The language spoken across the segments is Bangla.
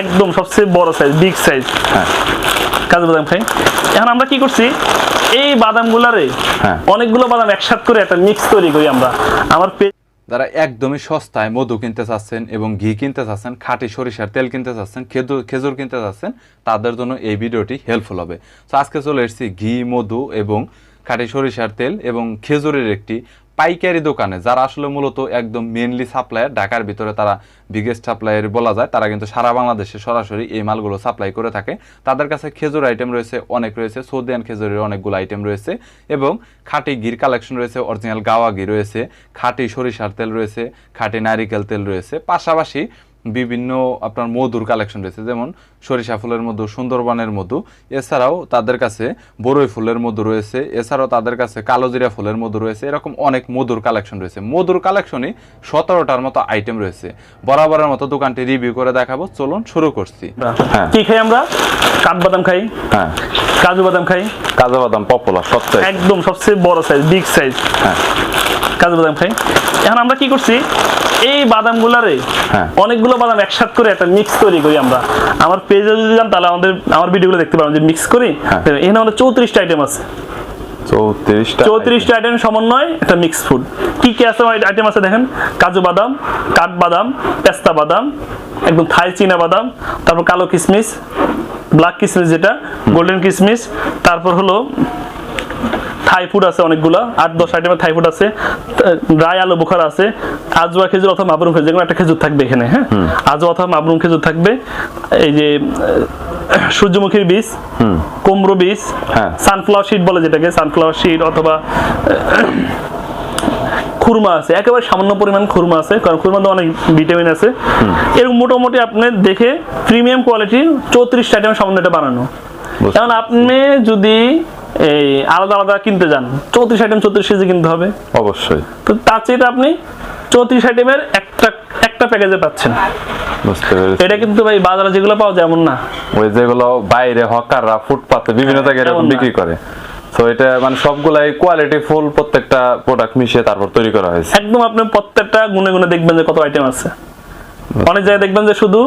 একদম সবচেয়ে বড় সাইজ বিগ সাইজ হ্যাঁ। কাজু বাদাম খাই। এখন আমরা কি করছি? এই বাদামগুলারে হ্যাঁ। অনেকগুলো বাদাম একসাথে করে একটা মিক্স তৈরি করি আমরা। আমার যারা একদমই সস্তায় মধু কিনতে চাচ্ছেন এবং ঘি কিনতে চাচ্ছেন খাঁটি সরিষার তেল কিনতে চাচ্ছেন খেজুর খেজুর কিনতে চাচ্ছেন তাদের জন্য এই ভিডিওটি হেল্পফুল হবে। তো আজকে চলে এসেছি ঘি মধু এবং খাঁটি সরিষার তেল এবং খেজুরের একটি পাইকারি দোকানে, যারা আসলে মূলত একদম মেনলি সাপ্লায়ার ঢাকার ভিতরে তারা বিগেস্ট সাপ্লায়ার বলা যায়, তারা কিন্তু সারা বাংলাদেশে সরাসরি এই মালগুলো সাপ্লাই করে থাকে। তাদের কাছে খেজুর আইটেম রয়েছে, অনেক রয়েছে, সৌদিয়ান খেজুরের অনেকগুলো আইটেম রয়েছে এবং খাটি গির কালেকশন রয়েছে অরিজিনাল গাওয়া ঘি রয়েছে, খাটি সরিষার তেল রয়েছে, খাঁটি নারিকেল তেল রয়েছে। পাশাপাশি বিভিন্ন আপনার মধুর কালেকশন রয়েছে। যেমন সরিষা ফুলের মধু সুন্দরবনের মধু। এছাড়াও তাদের কাছে বরই ফুলের মধু রয়েছে। এছাড়াও তাদের কাছে কালোজিরা ফুলের মধু রয়েছে। এরকম অনেক মধুর কালেকশন রয়েছে। মধুর কালেকশনই সতেরোটার মতো আইটেম রয়েছে। বরাবরের মতো দোকানটি রিভিউ করে দেখাবো। চলুন শুরু করছি। হ্যাঁ। কি খাই আমরা? কাঠবাদাম খাই। হ্যাঁ। কাজু বাদাম খাই। কাজু বাদাম পপুলার সবটাই একদম সবচেয়ে বড় সাইজ বিগ সাইজ হ্যাঁ। কাজু বাদাম খাই। এখন আমরা কি করছি? এই বাদামগুলারে হ্যাঁ। অনেকগুলো বাদাম একসাথে করে একটা মিক্স তৈরি করি আমরা। আমার পেজে যদি যান তাহলে আমাদের আমার ভিডিওগুলো দেখতে পাবেন যে মিক্স করি। হ্যাঁ। এখানে আমাদের চৌত্রিশটা আইটেম আছে। চৌত্রিশটা চৌত্রিশটা আইটেম সমন্বয় একটা মিক্স ফুড কি কি আছে আইটেম আছে দেখেন? কাজু বাদাম কাঠ বাদাম পেস্তা বাদাম একদম থাই চীনা বাদাম তারপর কালো কিশমিশ ব্ল্যাক কিশমিশ যেটা গোল্ডেন কিশমিশ তারপর হলো থাই ফুড আছে অনেকগুলো আট দশ আইটেমের থাই ফুড আছে ড্রাই আলু বোখার আছে আজওয়া খেজুর অথবা মাবরুম খেজুর একটা খেজুর থাকবে এখানে হ্যাঁ? আজওয়া অথবা মাবরুম খেজুর থাকবে এই যে সূর্যমুখীর বীজ কুমড়ো বীজ হ্যাঁ। সানফ্লাওয়ার শিট বলে যেটাকে সানফ্লাওয়ার শিট অথবা খুরমা আছে একেবারে সামান্য পরিমাণ খুরমা আছে কারণ খুরমাতে অনেক ভিটামিন আছে। এরকম মোটামুটি আপনি দেখে প্রিমিয়াম কোয়ালিটি চৌত্রিশটা আইটেম সামান্য এটা বানানো। এখন আপনি যদি এই আলাদা আলাদা কিনতে যান। চৌত্রিশ আইটেম চৌত্রিশ কেজি কিনতে হবে। অবশ্যই। তো তার চেয়ে আপনি চৌত্রিশ আইটেমের একটা একটা প্যাকেজে পাচ্ছেন। বুঝতে পেরেছি। এটা কিন্তু ভাই বাজারে যেগুলো পাওয়া যায় এমন না। ওই যেগুলো বাইরে হকাররা ফুটপাতে বিভিন্ন জায়গায় এরকম বিক্রি করে। তো এটা মানে সবগুলাই কোয়ালিটি ফুল প্রত্যেকটা প্রোডাক্ট মিশিয়ে তারপর তৈরি করা হয়েছে। একদম আপনি প্রত্যেকটা গুনে গুনে দেখবেন যে কত আইটেম আছে। অনেক জায়গায় দেখবেন যে শুধু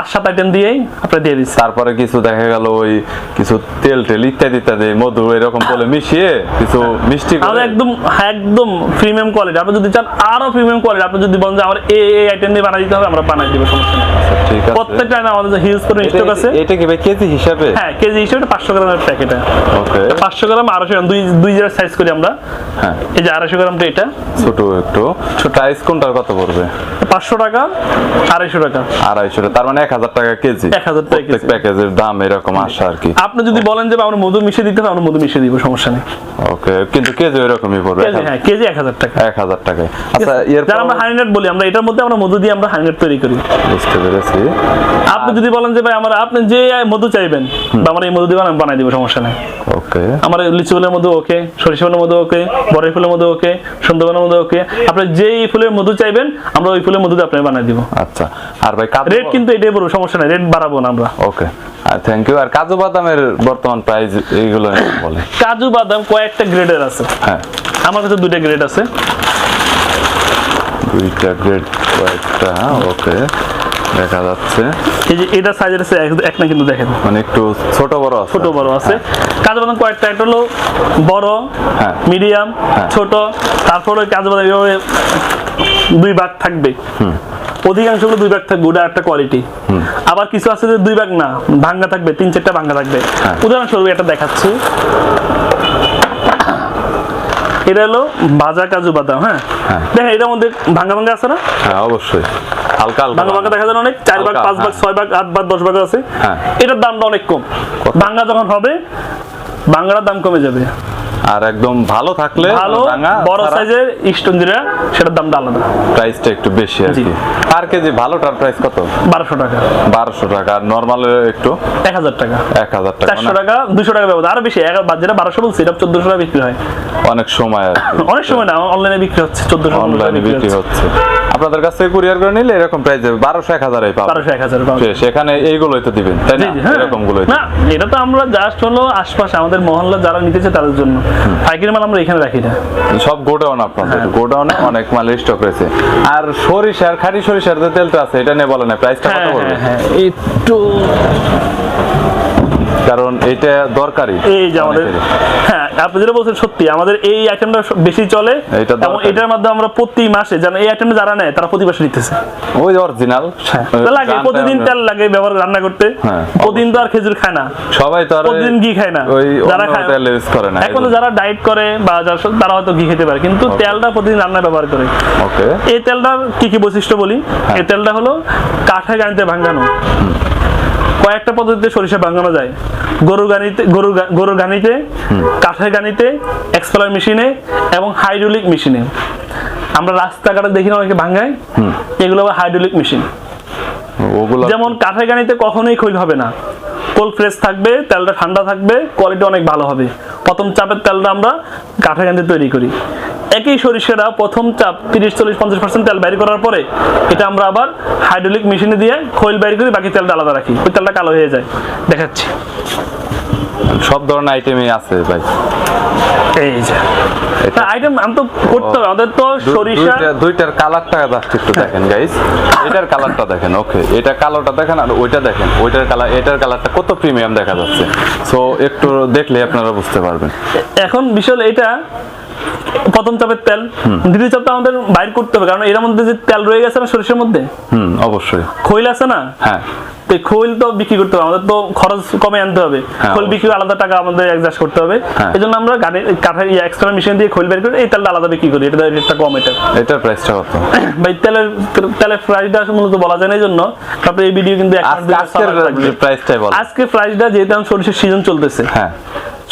পাঁচ সাত আইটেম দিয়েই আপনি দিয়ে দিচ্ছে তারপরে কিছু দেখা গেল ওই কিছু তেল টেল ইত্যাদি ইত্যাদি মধু এরকম বলে মিশিয়ে কিছু মিষ্টি আর একদম একদম প্রিমিয়াম কোয়ালিটি আপনি যদি চান আরও প্রিমিয়াম কোয়ালিটি আপনি যদি বলেন যে আমার এই এই আইটেম দিয়ে বানাই দিতে হবে আমরা বানাই দিব সমস্যা নেই। আচ্ছা, ঠিক আছে। প্রত্যেকটা item আমাদের হিউজ করে স্টক আছে। এটা কি কেজি হিসাবে? হ্যাঁ কেজি হিসেবে পাঁচশো গ্রামের প্যাকেট ওকে গ্রাম আড়াইশো গ্রাম দুই দুই জায়গায় সাইজ করি আমরা। হ্যাঁ। এই যে আড়াইশো গ্রামটা এটা। ছোট একটু। প্রাইস কোনটার কত পড়বে? পাঁচশো টাকা আড়াইশো টাকা। আড়াইশো টাকা, তার মানে এক হাজার টাকা কেজি। 1000 টাকা কেজি। প্যাকেজের দাম এরকম আসে আর কি। আপনি যদি বলেন যে আমরা মধু মিশিয়ে দিতে হবে আমরা মধু মিশিয়ে দিব সমস্যা নেই। ওকে কিন্তু কেজি এরকমই পড়বে কেজি হ্যাঁ। কেজি এক হাজার টাকা। এক হাজার টাকায়। আচ্ছা এর যারা আমরা হাইনেট বলি আমরা এটার মধ্যে আমরা মধু দিয়ে আমরা হাইনেট তৈরি করি। বুঝতে পেরেছি। আপনি যদি বলেন যে ভাই আমার আপনি যে মধু চাইবেন বা আমার এই মধু দিবেন আমি বানাই দিব সমস্যা নেই। ওকে। আমার লিচু ফুলের মধু ওকে সরিষা ফুলের মধু ওকে বড়ই ফুলের মধু ওকে সুন্দরবনের মধু ওকে আপনি যেই ফুলের মধু চাইবেন আমরা ওই ফুলের মধু দিয়ে আপনাকে বানাই দিব। আচ্ছা। আর ভাই রেট কিন্তু এটাই বলব সমস্যা নেই রেট বাড়াবো না আমরা। ওকে। থ্যাংক ইউ আর কাজু বাদামের বর্তমান প্রাইস এইগুলো বলে কাজু বাদাম কয়েকটা গ্রেডের আছে। হ্যাঁ। আমার কাছে দুইটা গ্রেড আছে। দুইটা গ্রেড কয়েকটা ওকে দেখা যাচ্ছে। এই যে এটা সাইজের আছে এক- না কিন্তু দেখেন। মানে একটু ছোট বড় আছে। ছোট বড় আছে। কাজু বাদাম কয়েকটা একটা হলো বড় হ্যাঁ। মিডিয়াম হ্যাঁ। ছোট তারপরে কাজু বাদাম এভাবে দুই ভাগ থাকবে। অধিকাংশ গুলো দুই ভাগ থাকবে ওটা একটা কোয়ালিটি আবার কিছু আছে যে দুই ভাগ না ভাঙ্গা থাকবে তিন চারটা ভাঙ্গা থাকবে। হ্যাঁ। উদাহরণস্বরূপ এটা দেখাচ্ছি। এটা হলো ভাজা কাজু বাদাম হ্যাঁ? হ্যাঁ। দেখেন এটার মধ্যে ভাঙ্গা ভাঙ্গা আছে না? হ্যাঁ অবশ্যই। হালকা হালকা দেখা যায় অনেক? চার ভাগ পাঁচ ভাগ হ্যাঁ। ছয় ভাগ আট ভাগ দশ ভাগ আছে। এটার দামটা অনেক কম। ভাঙ্গা যখন হবে ভাঙ্গার দাম কমে যাবে। আর একদম ভালো থাকলে ভালো বড় সাইজের স্টোন সেটার দামটা আলাদা। প্রাইসটা একটু বেশি আর কি। পার কেজি ভালোটার প্রাইস কত? বারোশো টাকা। বারোশো টাকা। আর নর্মাল একটু? এক হাজার টাকা। এক হাজার টাকা চারশো মানে টাকা দুশো টাকা ব্যবধান। আরও বেশি এক- বা যেটা বারোশো বলছি এটা চোদ্দশো টাকা বিক্রি হয়। অনেক সময় আর অনেক সময় না অনলাইনে বিক্রি হচ্ছে চোদ্দশো অনলাইনে বিক্রি হচ্ছে। আপনাদের কাছ থেকে কুরিয়ার করে নিলে এরকম প্রাইস যাবে বারোশো এক হাজারে পাবেন। বারোশো এক হাজার পাউন্ড। সেখানে এইগুলোই তো দিবেন তাই না? হ্যাঁ। এরকম গুলোই না এটা তো আমরা জাস্ট হলো আশপাশে আমাদের মহল্লা যারা নিতেছে তাদের জন্য। পাইকারি মাল আমরা এখানে রাখি না। সব গোডাউন আপনাদের। হ্যাঁ। গোডাউনে অনেক মাল স্টক রয়েছে। আর সরিষার খাঁটি সরিষার যে তেলটা আছে এটা নিয়ে বলেন প্রাইসটা কত বলবেন হ্যাঁ হ্যাঁ একটু কারণ এটা দরকারি এই যে আমাদের হ্যাঁ আপনি যেটা বলছেন সত্যি আমাদের এই আইটেমটা বেশি চলে এবং এটার মাধ্যমে আমরা প্রতি মাসে যেন এই আইটেমটা যারা নেয় তারা প্রতি মাসে নিতেছে। ওই অরিজিনাল তেল লাগে প্রতিদিন তেল লাগে ব্যবহার রান্না করতে। হ্যাঁ, প্রতিদিন তো আর খেজুর খায় না। সবাই তো আর প্রতিদিন ঘি খায় না। যারা খায় তেল ইউজ করে না এখন যারা ডায়েট করে বা যারা তারা হয়তো ঘি খেতে পারে কিন্তু তেলটা প্রতিদিন রান্না ব্যবহার করে। ওকে এই তেলটার কি কি বৈশিষ্ট্য বলি? এই তেলটা হলো কাঠে গানিতে ভাঙানো। কয়েকটা পদ্ধতিতে সরিষা ভাঙানো যায়। গরুর গানিতে গরুর গরুর গানিতে কাঠের গানিতে এক্সপ্লার মেশিনে এবং হাইড্রোলিক মেশিনে। আমরা রাস্তাঘাটে দেখি না অনেকে ভাঙায়। এগুলো আবার হাইড্রোলিক মেশিন। যেমন কাঠের গানিতে কখনোই খৈল হবে না। কোল্ড ফ্রেশ থাকবে তেলটা ঠান্ডা থাকবে কোয়ালিটি অনেক ভালো হবে। প্রথম চাপের তেলটা আমরা কাঠের গানিতে তৈরি করি। একই সরিষাটা প্রথম চাপ তিরিশ চল্লিশ পঞ্চাশ পার্সেন্ট তেল বাইর করার পরে এটা আমরা আবার হাইড্রোলিক মেশিনে দিয়ে খৈল বাইর করি বাকি তেলটা আলাদা রাখি। ওই তেলটা কালো হয়ে যায়। দেখাচ্ছি। সব ধরনের আইটেমই আছে ভাই। এই যে। এটা- আইটেম আমি তো করতে হবে আমাদের তো সরিষা দুইটার কালারটা জাস্ট একটু দেখেন গাইস এটার কালারটা দেখেন ওকে এটা কালোটা দেখেন আর ওইটা দেখেন। ওইটার কালার এটার কালারটা কত প্রিমিয়াম দেখা যাচ্ছে। সো একটু দেখলে আপনারা বুঝতে পারবেন। এখন বিশাল এটা প্রথম চাপের তেল। দ্বিতীয় চাপটা আমাদের বাইর করতে হবে কারণ এর মধ্যে যে তেল রয়ে গেছে না সরিষার মধ্যে। হুম অবশ্যই। খৈল আছে না? হ্যাঁ। তো খৈল তো বিক্রি করতে হবে আমাদের তো খরচ কমে আনতে হবে। হ্যাঁ, খৈল বিক্রি আলাদা টাকা আমাদের অ্যাডজাস্ট করতে হবে। হ্যাঁ। এই জন্য আমরা কাঠের এক্সট্রা মেশিন দিয়ে খৈল বের করে এই তেলটা আলাদা বিক্রি করি এটা রেটটা কম এটা। এটার প্রাইসটা কত? ভাই তেলের তেলের প্রাইসটা মূলত বলা যায় না এই জন্য তারপরে এই ভিডিও কিন্তু আজকে। প্রাইসটাই বল। আজকে প্রাইসটা যেহেতু সরিষার সিজন চলতেছে হ্যাঁ।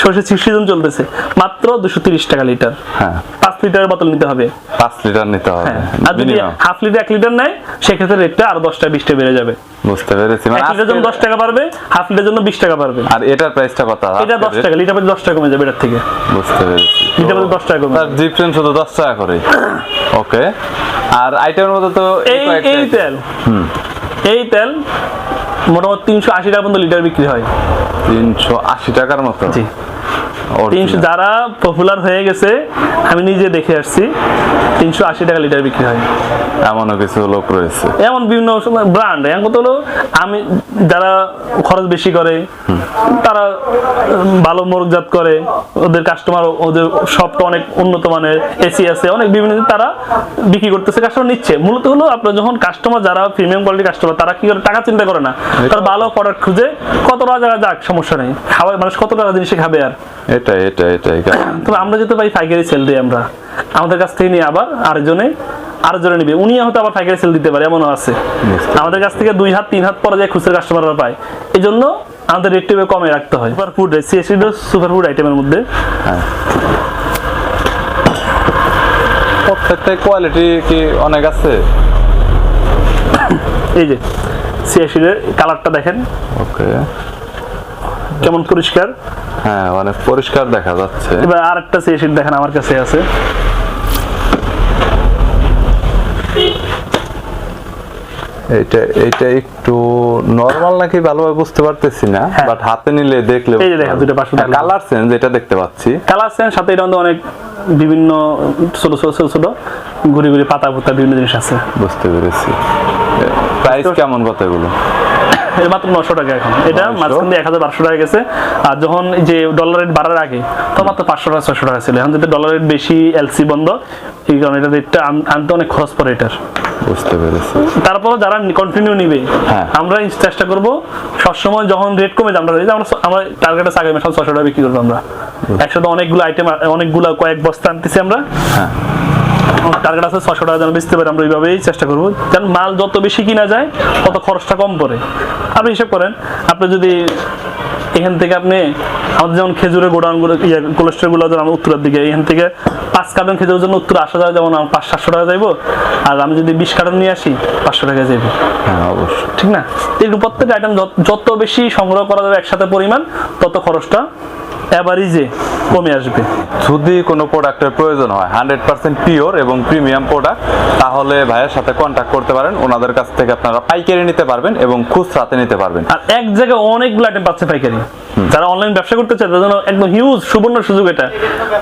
সরিষার সিজন চলতেছে মাত্র দুশো তিরিশ টাকা লিটার। হ্যাঁ। পাঁচ লিটারের বোতল নিতে হবে। পাঁচ লিটার নিতে হবে হ্যাঁ। আর যদি হাফ লিটার এক লিটার নেয় সেক্ষেত্রে রেটটা আরও দশটা বিশটা বেড়ে যাবে। বুঝতে পেরেছি। মানে এক লিটার জন্য দশ টাকা পারবে হাফ লিটার জন্য বিশ টাকা পারবে আর এটার প্রাইসটা কত? এটা দশ টাকা লিটার প্রতি দশ টাকা কমে যাবে এটার থেকে। বুঝতে পেরেছি। লিটার প্রতি দশ টাকা কমে যাবে। ডিফারেন্স শুধু দশ টাকা করে। ওকে। আর আইটেমের মধ্যে তো এই এই তেল। এই তেল মোটামুটি তিনশো আশি টাকা পর্যন্ত লিটার বিক্রি হয়। তিনশো আশি টাকার মতো? জি। তিনশো যারা পপুলার হয়ে গেছে আমি নিজে দেখে আসছি তিনশো আশি টাকা লিটার বিক্রি হয়। এমনও কিছু লোক রয়েছে। এমন বিভিন্ন ব্র্যান্ড এখন কত হলো আমি যারা খরচ বেশি করে তারা ভালো মোরগজাত করে ওদের কাস্টমার ওদের শপটা অনেক উন্নত মানের এসি আছে অনেক বিভিন্ন তারা বিক্রি করতেছে কাস্টমার নিচ্ছে। মূলত হলো আপনার যখন কাস্টমার যারা প্রিমিয়াম কোয়ালিটি কাস্টমার তারা কি করে? টাকা চিন্তা করে না। তার ভালো প্রোডাক্ট খুঁজে কত টাকা যাক সমস্যা নেই। খাওয়া মানুষ কত টাকা জিনিসে খাবে আর? এটাই এটাই এটাই। তবে আমরা যেতে পাই পাইকারি সেল দিই আমরা আমাদের কাছ থেকে নিয়ে আবার আরেকজনে আরেকজনে নিবে। উনি হয়তো আবার পাইকারি সেল দিতে পারে এমনও আছে। আমাদের কাছ থেকে দুই হাত তিন হাত পরে যায় খুচরা কাস্টমাররা পায় এই জন্য আমাদের রেটটা কমে রাখতে হয়। সুপার ফুড সিএসি সুপার ফুড আইটেমের মধ্যে। হ্যাঁ। প্রত্যেকটা কোয়ালিটি কি অনেক আছে? এই যে সিএসির কালারটা দেখেন। ওকে কেমন পরিষ্কার। হ্যাঁ অনেক পরিষ্কার দেখা যাচ্ছে। এবার আর একটা সিএসির দেখেন আমার কাছে আছে। এইটা এইটা একটু নরমাল নাকি ভালোভাবে বুঝতে পারতেছি না হ্যাঁ। বাট হাতে নিলে দেখলে এই যে দেখেন, দুটো টাকা। কালার চেঞ্জ এটা দেখতে পাচ্ছি। কালার সেন সাথে এটা অনেক বিভিন্ন ছোট ছোট ছোট ছোট ঘুরি ঘুরি পাতা পুতা বিভিন্ন জিনিস আছে। বুঝতে পেরেছি। প্রাইস কেমন কত এগুলো? এটা মাত্র নশো টাকা এখন। এটা 900 মাঝখান দিয়ে এক হাজার বারোশো টাকা গেছে। আর যখন যে ডলার রেট বাড়ার আগে তো মাত্র পাঁচশো টাকা ছশো টাকা ছিল। এখন যেটা ডলার রেট বেশি এলসি বন্ধ এই কারণে এটা রেটটা আনতে অনেক খরচ পড়ে এটার। বুঝতে পেরেছি। তারপর যারা কন্টিনিউ নিবে হ্যাঁ। আমরা চেষ্টা করব সবসময় যখন রেট কমে যায় আমরা আমরা আমরা টার্গেটে আগে মেশাল ছশো টাকা বিক্রি করব আমরা। একসাথে অনেকগুলো আইটেম অনেকগুলো কয়েক বস্তা আনতেছি আমরা। হ্যাঁ। টার্গেট আছে ছশো টাকা যেন বেচতে পারি আমরা ওইভাবেই চেষ্টা করব। যেন মাল যত বেশি কিনা যায় তত খরচটা কম পড়ে। আপনি হিসাব করেন আপনি যদি এখান থেকে আপনি আমাদের যেমন খেজুরের গোডাউনগুলো ইয়ে কোলেস্ট্রলগুলো যেমন উত্তরের দিকে এখান থেকে পাঁচ কার্টন খেজুরের জন্য উত্তরে আসা যায় যেমন আমার পাঁচ সাতশো টাকা যাইবো আর আমি যদি বিশ কার্টন নিয়ে আসি পাঁচশো টাকা যাইবো। হ্যাঁ অবশ্যই। ঠিক না? এরকম প্রত্যেকটা আইটেম যত বেশি সংগ্রহ করা যাবে একসাথে পরিমাণ তত খরচটা অ্যাভারেজে কমে আসবে। যদি কোনো প্রোডাক্টের প্রয়োজন হয় হান্ড্রেড পার্সেন্ট পিওর এবং প্রিমিয়াম প্রোডাক্ট তাহলে ভাইয়ের সাথে কন্ট্যাক্ট করতে পারেন। ওনাদের কাছ থেকে আপনারা পাইকারি নিতে পারবেন এবং খুচরাতে নিতে পারবেন। আর এক জায়গায় অনেকগুলো আইটেম পাচ্ছে পাইকারি। যারা অনলাইন ব্যবসা করতে চায় তাদের জন্য একদম হিউজ সুবর্ণ সুযোগ এটা।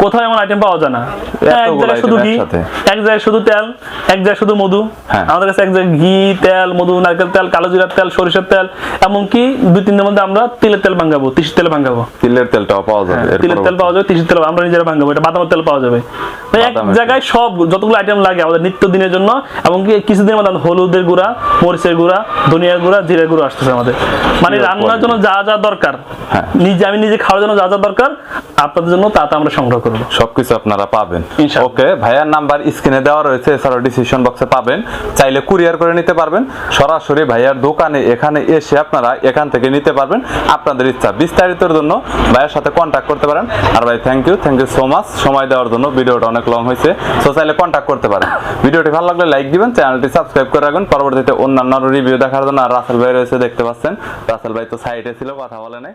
কোথাও এমন আইটেম পাওয়া যায় না। এক জায়গায় শুধু ঘি এক জায়গায় শুধু তেল এক জায়গায় শুধু মধু। হ্যাঁ। আমাদের কাছে এক জায়গায় ঘি তেল মধু নারকেল তেল কালো জিরার তেল সরিষার তেল এমনকি দুই তিন দিনের মধ্যে আমরা তিলের তেল ভাঙাবো তিসির তেল ভাঙাবো। তিলের তেলটাও পাওয়া যাবে হ্যাঁ, তিলের তেল পাওয়া যাবে তিসির তেল আমরা নিজেরা ভাঙাবো এটা বাদামের তেল পাওয়া যাবে। এক জায়গায় সব যতগুলো আইটেম লাগে আমাদের নিত্য দিনের জন্য এমনকি কিছুদিনের মধ্যে হলুদের গুঁড়া মরিচের গুঁড়া ধনিয়ার গুঁড়া জিরের গুঁড়া আসতেছে আমাদের। মানে রান্নার জন্য যা যা দরকার। হ্যাঁ। নিজে আমি নিজে খাওয়ার জন্য যা যা দরকার আপনাদের জন্য তা আমরা সংগ্রহ করব। সবকিছু আপনারা পাবেন। ওকে ভাইয়ার নাম্বার স্ক্রিনে দেওয়া রয়েছে এছাড়াও ডিসিশন বক্সে পাবেন। চাইলে কুরিয়ার করে নিতে পারবেন। সরাসরি ভাইয়ার দোকানে এখানে এসে আপনারা এখান থেকে নিতে পারবেন আপনাদের ইচ্ছা। বিস্তারিতর জন্য ভাইয়ের সাথে কন্ট্যাক্ট করতে পারেন। আর ভাই thank you thank you so much সময় দেওয়ার জন্য ভিডিওটা অনেক লং হয়েছে। সো চাইলে কন্ট্যাক্ট করতে পারেন। ভিডিওটি ভালো লাগলে লাইক দিবেন চ্যানেলটি সাবস্ক্রাইব করে রাখবেন। পরবর্তীতে অন্যান্য রিভিউ দেখার জন্য আর রাসেল ভাই রয়েছে দেখতে পাচ্ছেন। রাসেল ভাই তো সাইডে ছিল কথা বলে নাই।